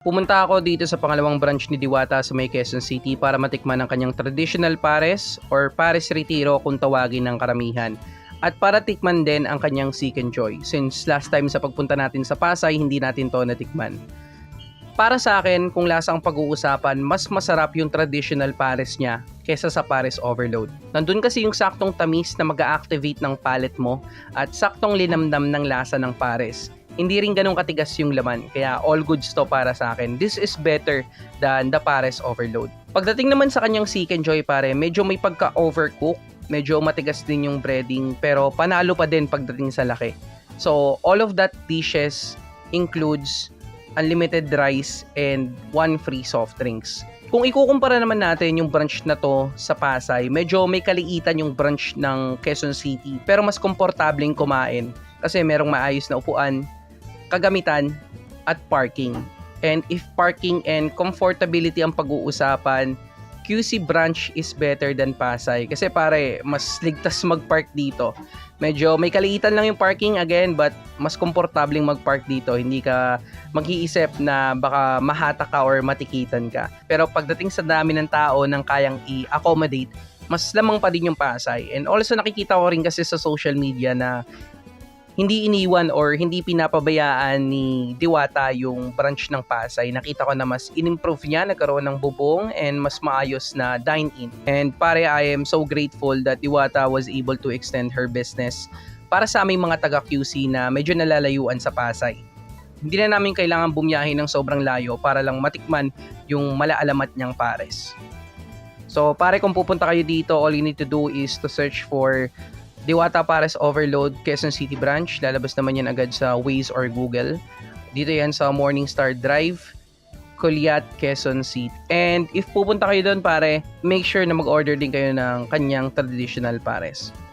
Pumunta ako dito sa pangalawang branch ni Diwata sa may Quezon City para matikman ang kanyang traditional pares or pares retiro kung tawagin ng karamihan. At para tikman din ang kanyang Seek and Joy since last time sa pagpunta natin sa Pasay hindi natin to natikman. Para sa akin, kung lasa ang pag-uusapan, mas masarap yung traditional pares niya kesa sa pares overload. Nandun kasi yung saktong tamis na mag-activate ng palate mo at saktong linamdam ng lasa ng pares. Hindi rin ganun katigas yung laman, kaya all goods to para sa akin. This is better than the pares overload. Pagdating naman sa kanyang Seek and Joy pare, medyo may pagka-overcook, medyo matigas din yung breading, pero panalo pa din pagdating sa laki. So, all of that dishes includes unlimited rice and one free soft drinks. Kung ikukumpara naman natin yung branch na to sa Pasay, medyo may kaliitan yung branch ng Quezon City, pero mas komportableng kumain kasi merong maayos na upuan, kagamitan, at parking. And if parking and comfortability ang pag-uusapan, QC branch is better than Pasay. Kasi pare, mas ligtas mag-park dito. Medyo may kaliitan lang yung parking again, but mas komportabling mag-park dito. Hindi ka mag-iisip na baka mahata ka or matikitan ka. Pero pagdating sa dami ng tao nang kayang i-accommodate, mas lamang pa din yung Pasay. And also nakikita ko rin kasi sa social media na hindi iniwan or hindi pinapabayaan ni Diwata yung branch ng Pasay. Nakita ko na mas in-improve niya, nagkaroon ng bubong and mas maayos na dine-in. And pare, I am so grateful that Diwata was able to extend her business para sa aming mga taga-QC na medyo nalalayuan sa Pasay. Hindi na namin kailangan bumiyahe ng sobrang layo para lang matikman yung malaalamat niyang pares. So pare kung pupunta kayo dito, all you need to do is to search for Diwata Pares Overload Quezon City Branch. Lalabas naman yan agad sa Waze or Google. Dito yan sa Morningstar Drive, Kuliat, Quezon City. And if pupunta kayo doon pare, make sure na mag-order din kayo ng kanyang traditional pares.